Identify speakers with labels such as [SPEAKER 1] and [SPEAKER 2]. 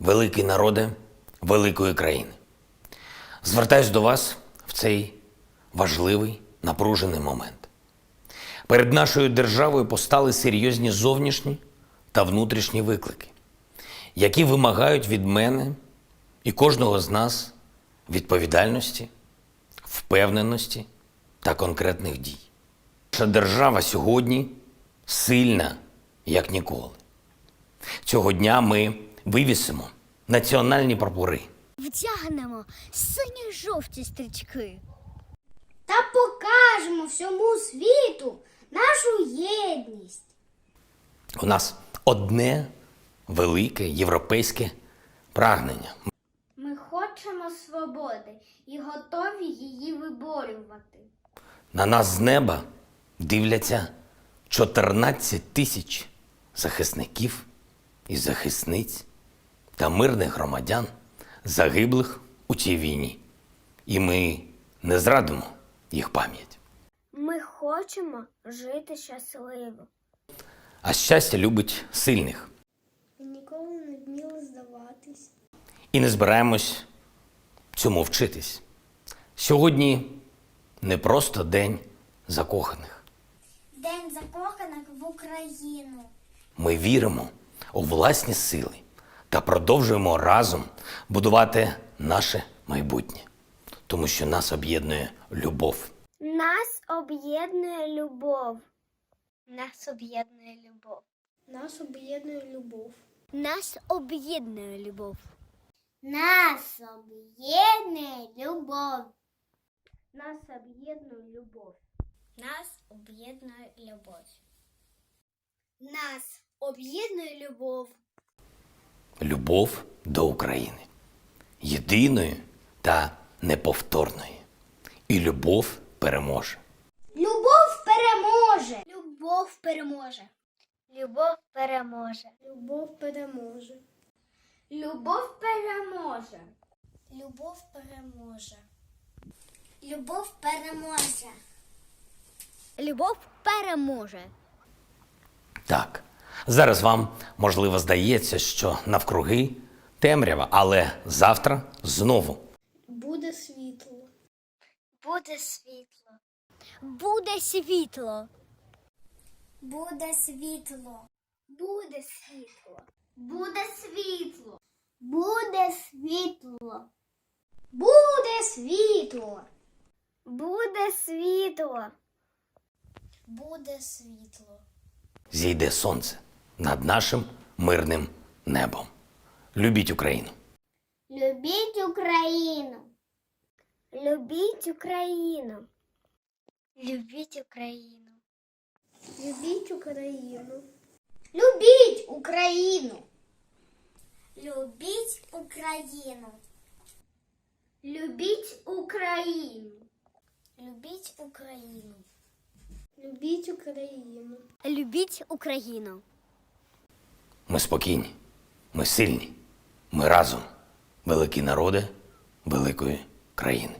[SPEAKER 1] великий народе великої країни. Звертаюсь до вас в цей важливий напружений момент. Перед нашою державою постали серйозні зовнішні та внутрішні виклики, які вимагають від мене і кожного з нас відповідальності, впевненості та конкретних дій. Наша держава сьогодні сильна, як ніколи. Цього дня ми вивісимо національні прапори.
[SPEAKER 2] Вдягнемо сині жовті стрічки.
[SPEAKER 3] та покажемо всьому світу нашу єдність.
[SPEAKER 1] У нас одне велике європейське прагнення.
[SPEAKER 3] Ми хочемо свободи і готові її виборювати.
[SPEAKER 1] На нас з неба дивляться 14 тисяч захисників і захисниць та мирних громадян, загиблих у цій війні. І ми не зрадимо їх пам'ять.
[SPEAKER 3] Ми хочемо жити щасливо.
[SPEAKER 1] А щастя любить сильних.
[SPEAKER 3] Ми ніколи не вміли здаватись.
[SPEAKER 1] І не збираємось цьому вчитись. Сьогодні не просто день закоханих.
[SPEAKER 3] День закоханих в Україну.
[SPEAKER 1] Ми віримо у власні сили та продовжуємо разом будувати наше майбутнє, тому що нас об'єднує любов.
[SPEAKER 3] Нас об'єднує любов. Нас об'єднує любов. Нас об'єднує любов.
[SPEAKER 2] Нас об'єднує любов.
[SPEAKER 3] Нас об'єднує любов. Нас об'єднує любов. Нас об'єднує любов. Нас об'єднує любов.
[SPEAKER 1] Любов до України, єдиної та неповторної. І любов переможе.
[SPEAKER 3] Любов переможе. Любов переможе. Любов переможе. Любов переможе. Любов переможе. Любов переможе. Любов переможе.
[SPEAKER 2] Любов переможе.
[SPEAKER 1] Так, зараз вам можливо здається, що навкруги темрява, але завтра знову
[SPEAKER 3] Буде світло. Буде світло.
[SPEAKER 2] Буде світло.
[SPEAKER 3] Буде світло. Буде світло. Буде світло. Буде світло. Буде світло. Буде світло. Буде світло.
[SPEAKER 1] зійде сонце над нашим мирним небом. Любіть Україну!
[SPEAKER 3] Любіть Україну. Любіть Україну. Любіть Україну. Любіть Україну. Любіть Україну. Любіть Україну. Любіть Україну. Любіть Україну. Любіть Україну.
[SPEAKER 2] Любіть Україну.
[SPEAKER 1] Ми спокійні, ми сильні, ми разом, великі народи великої країни.